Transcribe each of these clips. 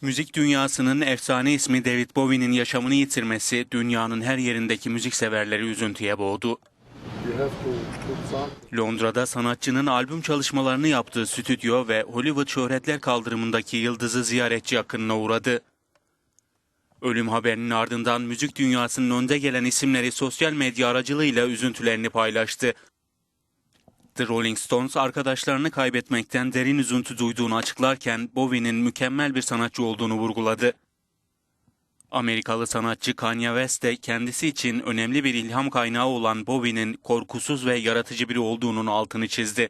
Müzik dünyasının efsane ismi David Bowie'nin yaşamını yitirmesi dünyanın her yerindeki müzik severleri üzüntüye boğdu. Londra'da sanatçının albüm çalışmalarını yaptığı stüdyo ve Hollywood Şöhretler Kaldırımı'ndaki yıldızı ziyaretçi akınına uğradı. Ölüm haberinin ardından müzik dünyasının önde gelen isimleri sosyal medya aracılığıyla üzüntülerini paylaştı. The Rolling Stones arkadaşlarını kaybetmekten derin üzüntü duyduğunu açıklarken Bowie'nin mükemmel bir sanatçı olduğunu vurguladı. Amerikalı sanatçı Kanye West de kendisi için önemli bir ilham kaynağı olan Bowie'nin korkusuz ve yaratıcı biri olduğunun altını çizdi.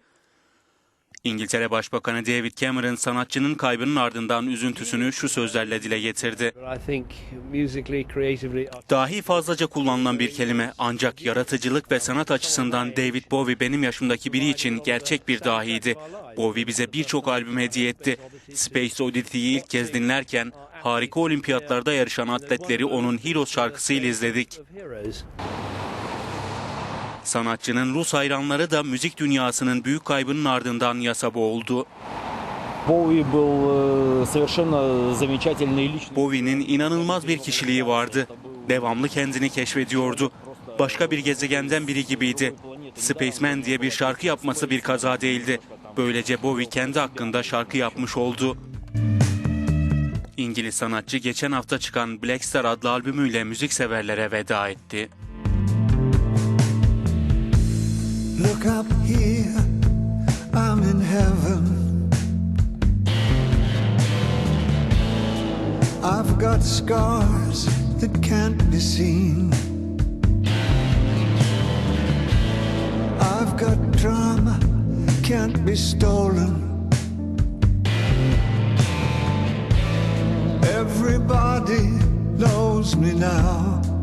İngiltere Başbakanı David Cameron sanatçının kaybının ardından üzüntüsünü şu sözlerle dile getirdi. Dahi fazlaca kullanılan bir kelime ancak yaratıcılık ve sanat açısından David Bowie benim yaşımdaki biri için gerçek bir dahiydi. Bowie bize birçok albüm hediye etti. Space Oddity'yi ilk kez dinlerken harika olimpiyatlarda yarışan atletleri onun Heroes şarkısıyla izledik. Sanatçının Rus hayranları da müzik dünyasının büyük kaybının ardından yasa boğuldu. Bowie'nin inanılmaz bir kişiliği vardı. Devamlı kendini keşfediyordu. Başka bir gezegenden biri gibiydi. Spaceman diye bir şarkı yapması bir kaza değildi. Böylece Bowie kendi hakkında şarkı yapmış oldu. İngiliz sanatçı geçen hafta çıkan Black Star adlı albümüyle müzikseverlere veda etti. Look up here, I'm in heaven. I've got scars that can't be seen. I've got drama, can't be stolen. Everybody knows me now.